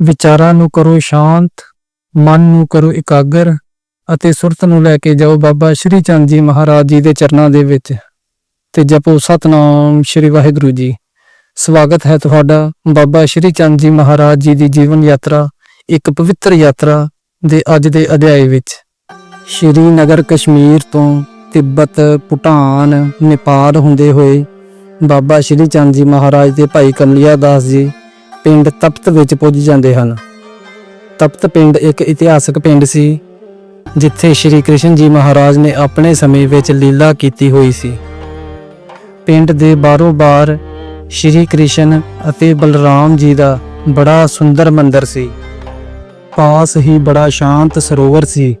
ਵਿਚਾਰਾਂ ਨੂੰ ਕਰੋ ਸ਼ਾਂਤ, ਮਨ ਨੂੰ ਕਰੋ ਇਕਾਗਰ ਅਤੇ ਸੁਰਤ ਨੂੰ ਲੈ ਕੇ ਜਾਓ ਬਾਬਾ ਸ਼੍ਰੀ ਚੰਦ ਜੀ ਮਹਾਰਾਜ ਜੀ ਦੇ ਚਰਨਾਂ ਦੇ ਵਿੱਚ। ਤੇ ਜਪੋ ਸਤਨਾਮ ਸ਼੍ਰੀ ਵਾਹਿਗੁਰੂ ਜੀ। ਸਵਾਗਤ ਹੈ ਤੁਹਾਡਾ ਬਾਬਾ ਸ਼੍ਰੀ ਚੰਦ ਜੀ ਮਹਾਰਾਜ ਜੀ ਦੀ ਜੀਵਨ ਯਾਤਰਾ, ਇੱਕ ਪਵਿੱਤਰ ਯਾਤਰਾ ਦੇ ਅੱਜ ਦੇ ਅਧਿਆਏ ਵਿੱਚ। ਸ਼੍ਰੀ ਨਗਰ ਕਸ਼ਮੀਰ ਤੋਂ ਤਿੱਬਤ, ਭੂਟਾਨ, ਨੇਪਾਲ ਹੁੰਦੇ ਹੋਏ ਬਾਬਾ ਸ਼੍ਰੀ ਚੰਦ ਜੀ ਮਹਾਰਾਜ ਦੇ ਭਾਈ ਕਮਲਿਆ ਦਾਸ ਜੀ ਪਿੰਡ ਤਪਤ ਵਿੱਚ ਪੁੱਜ ਜਾਂਦੇ ਹਨ। ਤਪਤ ਪਿੰਡ ਇੱਕ ਇਤਿਹਾਸਕ ਪਿੰਡ ਸੀ, ਜਿੱਥੇ ਸ਼੍ਰੀ ਕ੍ਰਿਸ਼ਨ ਜੀ ਮਹਾਰਾਜ ਨੇ ਆਪਣੇ ਸਮੇਂ ਵਿੱਚ ਲੀਲਾ ਕੀਤੀ ਹੋਈ ਸੀ। ਪਿੰਡ ਦੇ ਬਾਰੋ ਬਾਰ ਸ਼੍ਰੀ ਕ੍ਰਿਸ਼ਨ ਅਤੇ ਬਲਰਾਮ ਜੀ ਦਾ ਬੜਾ ਸੁੰਦਰ ਮੰਦਿਰ ਸੀ। ਪਾਸ ਹੀ ਬੜਾ ਸ਼ਾਂਤ ਸਰੋਵਰ ਸੀ।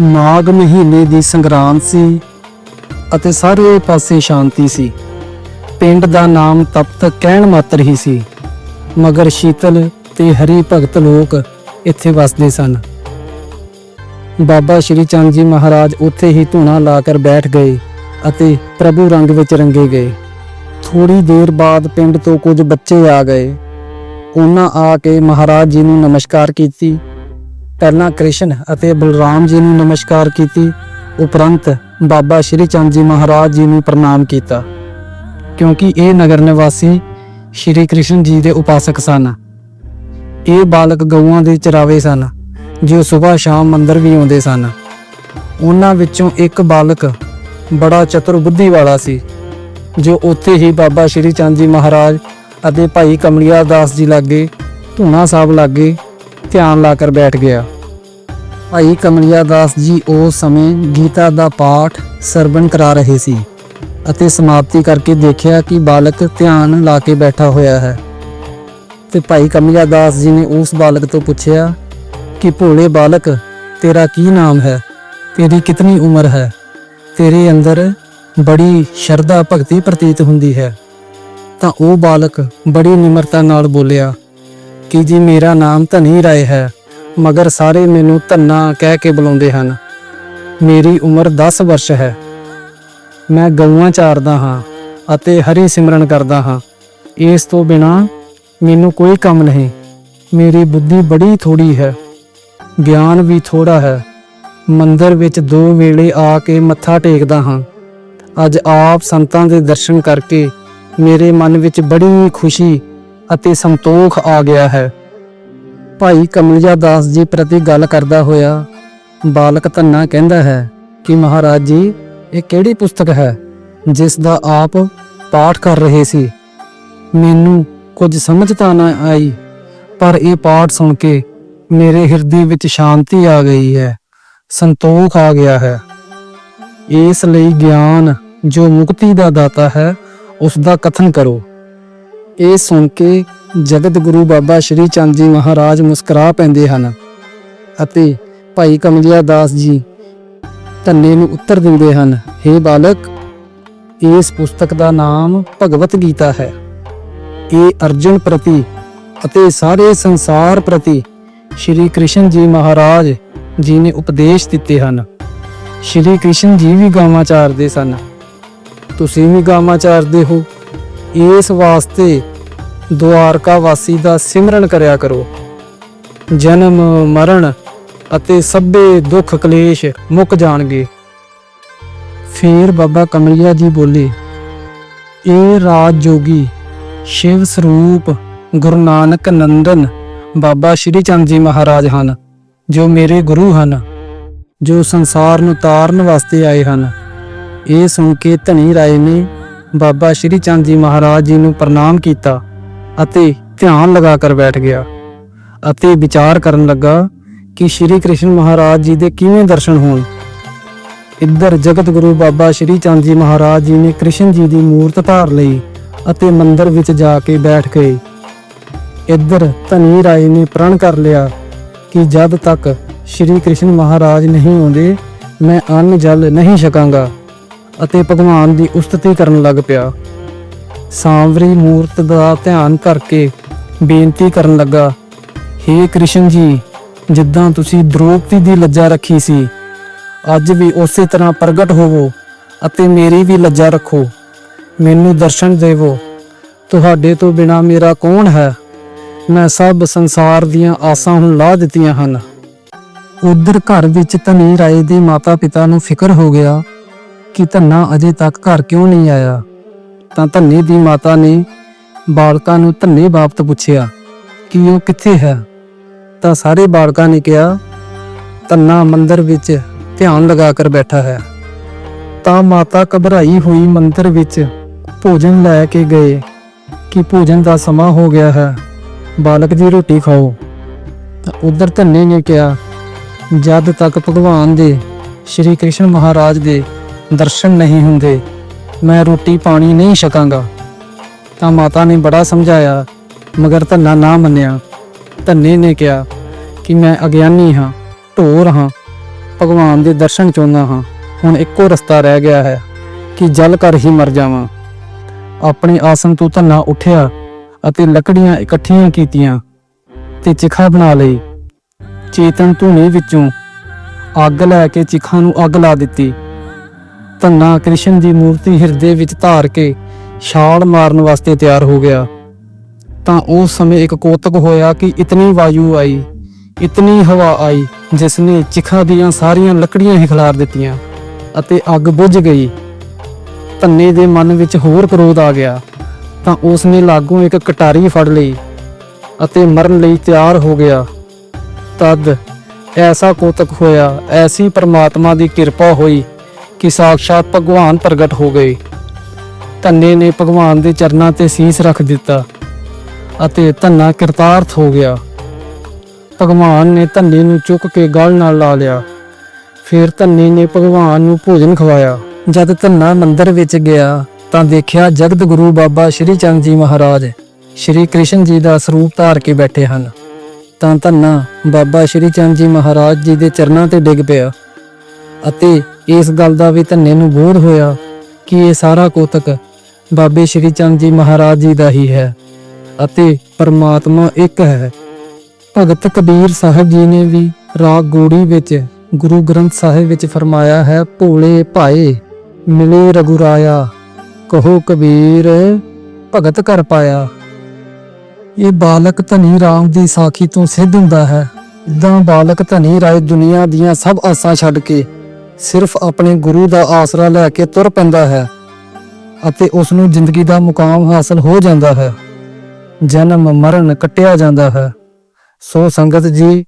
ਮਾਘ ਮਹੀਨੇ ਦੀ ਸੰਗਰਾਂਦ ਸੀ ਅਤੇ ਸਾਰੇ ਪਾਸੇ ਸ਼ਾਂਤੀ ਸੀ। ਪਿੰਡ ਦਾ ਨਾਮ ਤਪਤ ਕਹਿਣ ਮਾਤਰ ਹੀ ਸੀ। ਮਗਰ ਸ਼ੀਤਲ ਤੇ ਹਰੀ ਭਗਤ ਲੋਕ ਇੱਥੇ ਵਸਦੇ ਸਨ। ਬਾਬਾ ਸ਼੍ਰੀ ਚੰਦ ਜੀ ਮਹਾਰਾਜ ਉੱਥੇ ਹੀ ਧੂਣਾ ਲਾ ਕੇ ਬੈਠ ਗਏ ਅਤੇ ਪ੍ਰਭੂ ਰੰਗ ਵਿੱਚ ਰੰਗੇ ਗਏ। ਥੋੜੀ ਦੇਰ ਬਾਅਦ ਪਿੰਡ ਤੋਂ ਕੁਝ ਬੱਚੇ ਆ ਗਏ। ਉਹਨਾਂ ਆ ਕੇ ਮਹਾਰਾਜ ਜੀ ਨੂੰ ਨਮਸਕਾਰ ਕੀਤੀ। ਪਹਿਲਾਂ ਕ੍ਰਿਸ਼ਨ ਅਤੇ ਬਲਰਾਮ ਜੀ ਨੂੰ ਨਮਸਕਾਰ ਕੀਤੀ। ਉਪਰੰਤ ਬਾਬਾ ਸ਼੍ਰੀ ਚੰਦ ਜੀ ਮਹਾਰਾਜ ਜੀ ਨੂੰ ਪ੍ਰਣਾਮ ਕੀਤਾ। ਕਿਉਂਕਿ ਇਹ ਨਗਰ ਨਿਵਾਸੀ ਸ਼੍ਰੀ ਕ੍ਰਿਸ਼ਨ ਜੀ ਦੇ ਉਪਾਸਕ ਸਨ। ਇਹ ਬਾਲਕ ਗਊਆਂ ਦੇ ਚਰਾਵੇ ਸਨ, ਜੋ ਸਵੇਰ ਸ਼ਾਮ ਮੰਦਰ ਵੀ ਆਉਂਦੇ ਸਨ। ਉਹਨਾਂ ਵਿੱਚੋਂ ਇੱਕ ਬਾਲਕ ਬੜਾ ਚਤੁਰ ਬੁੱਧੀ ਵਾਲਾ ਸੀ, ਜੋ ਉੱਥੇ ਹੀ ਬਾਬਾ ਸ਼੍ਰੀ ਚੰਦ ਜੀ ਮਹਾਰਾਜ ਅਤੇ ਭਾਈ ਕਮਲਿਆ ਦਾਸ ਜੀ ਲਾਗੇ ਧੂਣਾ ਸਾਹਿਬ ਲਾਗੇ ਧਿਆਨ ਲਾ ਕਰ ਬੈਠ ਗਿਆ। ਭਾਈ ਕਮਲਿਆ ਦਾਸ ਜੀ ਉਸ ਸਮੇਂ ਗੀਤਾ ਦਾ ਪਾਠ ਸਰਵਣ ਕਰਾ ਰਹੇ ਸੀ। ਅਤੇ ਸਮਾਪਤੀ ਕਰਕੇ ਦੇਖਿਆ ਕਿ ਬਾਲਕ ਧਿਆਨ ਲਾ ਕੇ ਬੈਠਾ ਹੋਇਆ ਹੈ। ਤੇ ਭਾਈ ਕਮਲਿਆ ਦਾਸ ਜੀ ਨੇ ਉਸ ਬਾਲਕ ਤੋਂ ਪੁੱਛਿਆ ਕਿ, ਭੋਲੇ ਬਾਲਕ, ਤੇਰਾ ਕੀ ਨਾਮ ਹੈ? ਤੇਰੀ ਕਿਤਨੀ ਉਮਰ ਹੈ? ਤੇਰੇ ਅੰਦਰ ਬੜੀ ਸ਼ਰਧਾ ਭਗਤੀ ਪ੍ਰਤੀਤ ਹੁੰਦੀ ਹੈ। ਤਾਂ ਉਹ ਬਾਲਕ ਬੜੀ ਨਿਮਰਤਾ ਨਾਲ ਬੋਲਿਆ, ਕਿ ਜੀ ਮੇਰਾ ਨਾਮ ਧਨੀ ਰਾਏ ਹੈ, ਮਗਰ ਸਾਰੇ ਮੈਨੂੰ ਧੰਨਾ ਕਹਿ ਕੇ ਬੁਲਾਉਂਦੇ ਹਨ। ਮੇਰੀ ਉਮਰ 10 ਵਰਸ਼ ਹੈ। ਮੈਂ ਗਊਆਂ ਚਾਰਦਾ ਹਾਂ ਅਤੇ ਹਰੀ ਸਿਮਰਨ ਕਰਦਾ ਹਾਂ। ਇਸ ਤੋਂ ਬਿਨਾ ਮੈਨੂੰ ਕੋਈ ਕੰਮ ਨਹੀਂ। ਮੇਰੀ ਬੁੱਧੀ ਬੜੀ ਥੋੜੀ ਹੈ। ਗਿਆਨ ਵੀ ਥੋੜਾ ਹੈ। ਮੰਦਰ ਵਿੱਚ ਦੋ ਵੇਲੇ ਆ ਕੇ ਮੱਥਾ ਟੇਕਦਾ ਹਾਂ। ਅੱਜ ਆਪ ਸੰਤਾਂ ਦੇ ਦਰਸ਼ਨ ਕਰਕੇ ਮੇਰੇ ਮਨ ਵਿੱਚ ਬੜੀ ਖੁਸ਼ੀ ਅਤੇ ਸੰਤੋਖ ਆ ਗਿਆ ਹੈ। ਭਾਈ ਕਮਲਜਾ ਦਾਸ ਜੀ ਪ੍ਰਤੀ ਗੱਲ ਕਰਦਾ ਹੋਇਆ ਬਾਲਕ ਧੰਨਾ ਕਹਿੰਦਾ ਹੈ ਕਿ ਮਹਾਰਾਜ ਜੀ ਇਹ ਕਿਹੜੀ ਪੁਸਤਕ ਹੈ ਜਿਸ ਦਾ ਆਪ ਪਾਠ ਕਰ ਰਹੇ ਸੀ? ਮੈਨੂੰ ਕੁਝ ਸਮਝ ਤਾਂ ਨਾ ਆਈ, ਪਰ ਇਹ ਪਾਠ ਸੁਣ ਕੇ ਮੇਰੇ ਹਿਰਦੇ ਵਿੱਚ ਸ਼ਾਂਤੀ ਆ ਗਈ ਹੈ, ਸੰਤੋਖ ਆ ਗਿਆ ਹੈ। ਇਸ ਲਈ ਗਿਆਨ ਜੋ ਮੁਕਤੀ ਦਾ ਦਾਤਾ ਹੈ, ਉਸ ਦਾ ਕਥਨ ਕਰੋ। ਇਹ ਸੁਣ ਕੇ ਜਗਤ ਗੁਰੂ ਬਾਬਾ ਸ਼੍ਰੀ ਚੰਦ ਜੀ ਮਹਾਰਾਜ ਮੁਸਕਰਾ ਪੈਂਦੇ ਹਨ ਅਤੇ ਭਾਈ ਕਮਲਿਆ ਦਾਸ ਜੀ ਧੰਨੇ ਨੂੰ ਉੱਤਰ ਦਿੰਦੇ ਹਨ। हे ਬਾਲਕ, ਇਸ ਪੁਸਤਕ ਦਾ ਨਾਮ ਭਗਵਤ ਗੀਤਾ ਹੈ। ਇਹ ਅਰਜਨ ਪ੍ਰਤੀ ਅਤੇ ਸਾਰੇ ਸੰਸਾਰ ਪ੍ਰਤੀ ਸ਼੍ਰੀ ਕ੍ਰਿਸ਼ਨ ਜੀ ਮਹਾਰਾਜ ਜੀ ਨੇ ਉਪਦੇਸ਼ ਦਿੱਤੇ ਹਨ। ਸ਼੍ਰੀ ਕ੍ਰਿਸ਼ਨ ਜੀ ਵੀ ਗਾਵਾਂ ਚਾਰਦੇ ਸਨ। ਤੁਸੀਂ ਵੀ ਗਾਵਾਂ ਚਾਰਦੇ ਹੋ। ਇਸ ਵਾਸਤੇ ਦੁਆਰਕਾ ਵਾਸੀ ਦਾ ਸਿਮਰਨ ਕਰਿਆ ਕਰੋ। ਜਨਮ, ਮਰਨ ਅਤੇ ਸਭੇ ਦੁੱਖ ਕਲੇਸ਼ ਮੁੱਕ ਜਾਣਗੇ। ਫੇਰ ਬਾਬਾ ਕਮਲਿਆ ਜੀ ਬੋਲੇ, ਇਹ ਰਾਜ ਜੋਗੀ ਸ਼ਿਵ ਸਰੂਪ ਗੁਰੂ ਨਾਨਕ ਨੰਦਨ ਬਾਬਾ ਸ਼੍ਰੀ ਚੰਦ ਜੀ ਮਹਾਰਾਜ ਹਨ, ਜੋ ਮੇਰੇ ਗੁਰੂ ਹਨ, ਜੋ ਸੰਸਾਰ ਨੂੰ ਤਾਰਨ ਵਾਸਤੇ ਆਏ ਹਨ। ਇਹ ਸੁਣ ਕੇ ਧਨੀ ਰਾਏ ਨੇ ਬਾਬਾ ਸ਼੍ਰੀ ਚੰਦ ਜੀ ਮਹਾਰਾਜ ਜੀ ਨੂੰ ਪ੍ਰਣਾਮ ਕੀਤਾ ਅਤੇ ਧਿਆਨ ਲਗਾ ਕਰ ਬੈਠ ਗਿਆ ਅਤੇ ਵਿਚਾਰ ਕਰਨ ਲੱਗਾ ਕਿ ਸ਼੍ਰੀ ਕ੍ਰਿਸ਼ਨ ਮਹਾਰਾਜ ਜੀ ਦੇ ਕਿਵੇਂ ਦਰਸ਼ਨ ਹੋਣ। ਇੱਧਰ ਜਗਤ ਗੁਰੂ ਬਾਬਾ ਸ਼੍ਰੀ ਚੰਦ ਜੀ ਮਹਾਰਾਜ ਜੀ ਨੇ ਕ੍ਰਿਸ਼ਨ ਜੀ ਦੀ ਮੂਰਤ ਧਾਰ ਲਈ ਅਤੇ ਮੰਦਰ ਵਿੱਚ ਜਾ ਕੇ ਬੈਠ ਗਏ। ਇੱਧਰ ਧਨੀ ਰਾਏ ਨੇ ਪ੍ਰਣ ਕਰ ਲਿਆ ਕਿ ਜਦ ਤੱਕ ਸ਼੍ਰੀ ਕ੍ਰਿਸ਼ਨ ਮਹਾਰਾਜ ਨਹੀਂ ਆਉਂਦੇ, ਮੈਂ ਅੰਨ ਜਲ ਨਹੀਂ ਛਕਾਂਗਾ ਅਤੇ ਭਗਵਾਨ ਦੀ ਉਸਤਤੀ ਕਰਨ ਲੱਗ ਪਿਆ। ਸਾਂਵਰੀ ਮੂਰਤ ਦਾ ਧਿਆਨ ਕਰਕੇ ਬੇਨਤੀ ਕਰਨ ਲੱਗਾ हे ਕ੍ਰਿਸ਼ਨ ਜੀ ਜਿੱਦਾਂ ਤੁਸੀਂ ਦ੍ਰੋਪਦੀ ਦੀ ਲੱਜਾ ਰੱਖੀ ਸੀ, ਅੱਜ ਵੀ ਉਸੇ ਤਰ੍ਹਾਂ ਪ੍ਰਗਟ ਹੋਵੋ ਅਤੇ ਮੇਰੀ ਵੀ ਲੱਜਾ ਰੱਖੋ। ਮੈਨੂੰ ਦਰਸ਼ਨ ਦੇਵੋ। ਤੁਹਾਡੇ ਤੋਂ ਬਿਨਾ ਮੇਰਾ ਕੌਣ ਹੈ? ਮੈਂ ਸਭ ਸੰਸਾਰ ਦੀਆਂ ਆਸਾਂ ਹੁਣ ਲਾ ਦਿੱਤੀਆਂ ਹਨ। ਉਧਰ ਘਰ ਵਿੱਚ ਧਨੀ ਰਾਏ ਦੇ ਮਾਤਾ-ਪਿਤਾ ਨੂੰ ਫਿਕਰ ਹੋ ਗਿਆ ਕਿ ਧੰਨਾ ਅਜੇ ਤੱਕ ਘਰ ਕਿਉਂ ਨਹੀਂ ਆਇਆ। ਤਾਂ ਧੰਨੇ ਦੀ ਮਾਤਾ ਨੇ ਬਾਲਕਾਂ ਨੂੰ ਧੰਨੇ ਬਾਪਤ ਪੁੱਛਿਆ ਕਿ ਉਹ ਕਿੱਥੇ ਹੈ? ਤਾਂ ਸਾਰੇ ਬਾਲਕਾਂ ਨੇ ਕਿਹਾ, ਧੰਨਾ ਮੰਦਰ ਵਿੱਚ ਧਿਆਨ ਲਗਾ ਕਰ ਬੈਠਾ ਹੈ। ਤਾਂ ਮਾਤਾ ਘਬਰਾਈ ਹੋਈ ਮੰਦਰ ਵਿੱਚ ਭੋਜਨ ਲੈ ਕੇ ਗਏ ਕਿ ਭੋਜਨ ਦਾ ਸਮਾਂ ਹੋ ਗਿਆ ਹੈ। ਬਾਲਕ ਦੀ ਰੋਟੀ ਖਾਓ। ਤਾਂ ਉਧਰ ਧੰਨੇ ਨੇ ਕਿਹਾ, ਜਦ ਤੱਕ ਭਗਵਾਨ ਦੇ, ਸ਼੍ਰੀ ਕ੍ਰਿਸ਼ਨ ਮਹਾਰਾਜ ਦੇ ਦਰਸ਼ਨ ਨਹੀਂ ਹੁੰਦੇ, ਮੈਂ ਰੋਟੀ ਪਾਣੀ ਨਹੀਂ ਛਕਾਂਗਾ। ਤਾਂ ਮਾਤਾ ਨੇ ਬੜਾ ਸਮਝਾਇਆ, ਮਗਰ ਧੰਨਾ ਨਾ ਮੰਨਿਆ। ਧੰਨੇ ਨੇ ਕਿਹਾ ਕਿ ਮੈਂ ਅਗਿਆਨੀ ਹਾਂ, ਢੋਰ ਹਾਂ, ਭਗਵਾਨ ਦੇ ਦਰਸ਼ਨ ਚਾਹੁੰਦਾ ਹਾਂ। ਹੁਣ ਇੱਕੋ ਰਸਤਾ ਰਹਿ ਗਿਆ ਹੈ ਕਿ ਜਲ ਕਰ ਹੀ ਮਰ ਜਾਵਾਂ। ਆਪਣੇ ਆਸਨ ਤੋਂ ਧੰਨਾ ਉੱਠਿਆ ਅਤੇ ਲੱਕੜੀਆਂ ਇਕੱਠੀਆਂ ਕੀਤੀਆਂ ਤੇ ਚਿਖਾ ਬਣਾ ਲਈ। ਚੇਤਨ ਧੂਣੀ ਵਿੱਚੋਂ ਅੱਗ ਲੈ ਕੇ ਚਿਖਾ ਨੂੰ ਅੱਗ ਲਾ ਦਿੱਤੀ। ਧੰਨਾ ਕ੍ਰਿਸ਼ਨ ਦੀ ਮੂਰਤੀ ਹਿਰਦੇ ਵਿੱਚ ਧਾਰ ਕੇ ਛਾਲ ਮਾਰਨ ਵਾਸਤੇ ਤਿਆਰ ਹੋ ਗਿਆ। ਤਾਂ ਉਸ ਸਮੇਂ ਇੱਕ ਕੋਤਕ ਹੋਇਆ ਕਿ ਇਤਨੀ ਵਾਯੂ ਆਈ, ਇਤਨੀ ਹਵਾ ਆਈ ਜਿਸ ਨੇ ਚਿਖਾ ਦੀਆਂ ਸਾਰੀਆਂ ਲੱਕੜੀਆਂ ਹੀ ਖਿਲਾਰ ਦਿੱਤੀਆਂ ਅਤੇ ਅੱਗ ਬੁਝ ਗਈ। ਧੰਨੇ ਦੇ ਮਨ ਵਿੱਚ ਹੋਰ ਕ੍ਰੋਧ ਆ ਗਿਆ। ਤਾਂ ਉਸ ਨੇ ਲਾਗੋਂ ਇੱਕ ਕਟਾਰੀ ਫੜ ਲਈ ਅਤੇ ਮਰਨ ਲਈ ਤਿਆਰ ਹੋ ਗਿਆ। ਤਦ ਐਸਾ ਕੋਤਕ ਹੋਇਆ, ਐਸੀ ਪ੍ਰਮਾਤਮਾ ਦੀ ਕਿਰਪਾ ਹੋਈ ਕਿ ਸਾਖਸ਼ਾਤ ਭਗਵਾਨ ਪ੍ਰਗਟ ਹੋ ਗਏ। ਧੰਨੇ ਨੇ ਭਗਵਾਨ ਦੇ ਚਰਨਾਂ ਤੇ ਸੀਸ ਰੱਖ ਦਿੱਤਾ। ਅਤੇ ਧੰਨਾ ਕਿਰਤਾਰਥ ਹੋ ਗਿਆ। ਭਗਵਾਨ ਨੇ ਧੰਨੇ ਨੂੰ ਚੁੱਕ ਕੇ ਗਲ ਨਾਲ ਲਾ ਲਿਆ। ਫਿਰ ਧੰਨੇ ਨੇ ਭਗਵਾਨ ਨੂੰ ਭੋਜਨ ਖਵਾਇਆ। ਜਦ ਧੰਨਾ ਮੰਦਰ ਵਿੱਚ ਗਿਆ, ਤਾਂ ਦੇਖਿਆ ਜਗਤ ਗੁਰੂ ਬਾਬਾ ਸ਼੍ਰੀ ਚੰਦ ਜੀ ਮਹਾਰਾਜ, ਸ਼੍ਰੀ ਕ੍ਰਿਸ਼ਨ ਜੀ ਦਾ ਸਰੂਪ ਧਾਰ ਕੇ ਬੈਠੇ ਹਨ। ਤਾਂ ਧੰਨਾ ਬਾਬਾ ਸ਼੍ਰੀ ਚੰਦ ਜੀ ਮਹਾਰਾਜ ਜੀ ਦੇ ਚਰਨਾਂ ਤੇ ਡਿੱਗ ਪਿਆ ਅਤੇ ਇਸ ਗੱਲ ਦਾ ਵੀ ਧੰਨੇ ਨੂੰ ਬੋਧ ਹੋਇਆ ਕਿ ਇਹ ਸਾਰਾ ਕੋਤਕ ਬਾਬੇ ਸ਼੍ਰੀ ਚੰਦ ਜੀ ਮਹਾਰਾਜ ਜੀ ਦਾ ਹੀ ਹੈ। ਅਤੇ ਪਰਮਾਤਮਾ ਇੱਕ ਹੈ। ਭਗਤ ਕਬੀਰ ਸਾਹਿਬ ਜੀ ਨੇ ਵੀ ਰਾਗ ਗੋੜੀ ਵਿੱਚ ਗੁਰੂ ਗ੍ਰੰਥ ਸਾਹਿਬ ਵਿੱਚ ਫਰਮਾਇਆ ਹੈ, ਭੋਲੇ ਭਾਏ, ਮਿਲੇ ਰਗੁਰਾਇਆ ਕਹੋ ਕਬੀਰ, ਭਗਤ ਕਰ ਪਾਇਆ। ਇਹ ਬਾਲਕ ਧਨੀ ਰਾਮ ਦੀ ਸਾਖੀ ਤੋਂ ਸਿੱਧ ਹੁੰਦਾ ਹੈ। ਇਦਾਂ ਬਾਲਕ ਧਨੀ ਰਾਏ ਦੁਨੀਆ ਦੀਆਂ ਸਭ ਆਸਾਂ ਛੱਡ ਕੇ ਸਿਰਫ ਆਪਣੇ ਗੁਰੂ ਦਾ ਆਸਰਾ ਲੈ ਕੇ ਤੁਰ ਪੈਂਦਾ ਹੈ ਅਤੇ ਉਸ ਨੂੰ ਜ਼ਿੰਦਗੀ ਦਾ ਮੁਕਾਮ ਹਾਸਲ ਹੋ ਜਾਂਦਾ ਹੈ। ਜਨਮ ਮਰਨ ਕੱਟਿਆ ਜਾਂਦਾ ਹੈ। ਸੋ ਸੰਗਤ ਜੀ,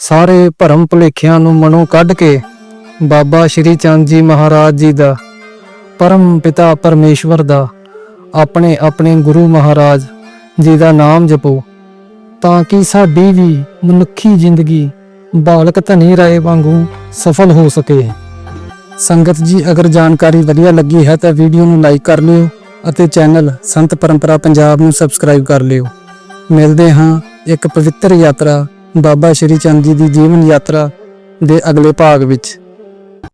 ਸਾਰੇ ਭਰਮ ਭੁਲੇਖਿਆਂ ਨੂੰ ਮਨੋਂ ਕੱਢ ਕੇ ਬਾਬਾ ਸ਼੍ਰੀ ਚੰਦ ਜੀ ਮਹਾਰਾਜ ਜੀ ਦਾ, ਪਰਮ ਪਿਤਾ ਪਰਮੇਸ਼ਵਰ ਦਾ, ਆਪਣੇ ਆਪਣੇ ਗੁਰੂ ਮਹਾਰਾਜ ਜੀ ਦਾ ਨਾਮ ਜਪੋ, ਤਾਂ ਕਿ ਸਾਡੀ ਵੀ ਮਨੁੱਖੀ ਜ਼ਿੰਦਗੀ ਬਾਲਕ ਧਨੀ ਰਾਏ ਵਾਂਗੂ ਸਫਲ ਹੋ ਸਕੇ। ਸੰਗਤ ਜੀ, ਅਗਰ ਜਾਣਕਾਰੀ ਵਧੀਆ ਲੱਗੀ ਹੈ ਤਾਂ ਵੀਡੀਓ ਨੂੰ ਲਾਈਕ ਕਰ ਲਿਓ। ਅਤੇ ਚੈਨਲ ਸੰਤ ਪਰੰਪਰਾ ਪੰਜਾਬ ਨੂੰ ਸਬਸਕ੍ਰਾਈਬ ਕਰ ਲਿਓ। ਮਿਲਦੇ ਹਾਂ ਇੱਕ ਪਵਿੱਤਰ ਯਾਤਰਾ ਬਾਬਾ ਸ਼੍ਰੀ ਚੰਦ ਜੀ ਦੀ ਜੀਵਨ ਯਾਤਰਾ ਦੇ ਅਗਲੇ ਭਾਗ ਵਿੱਚ।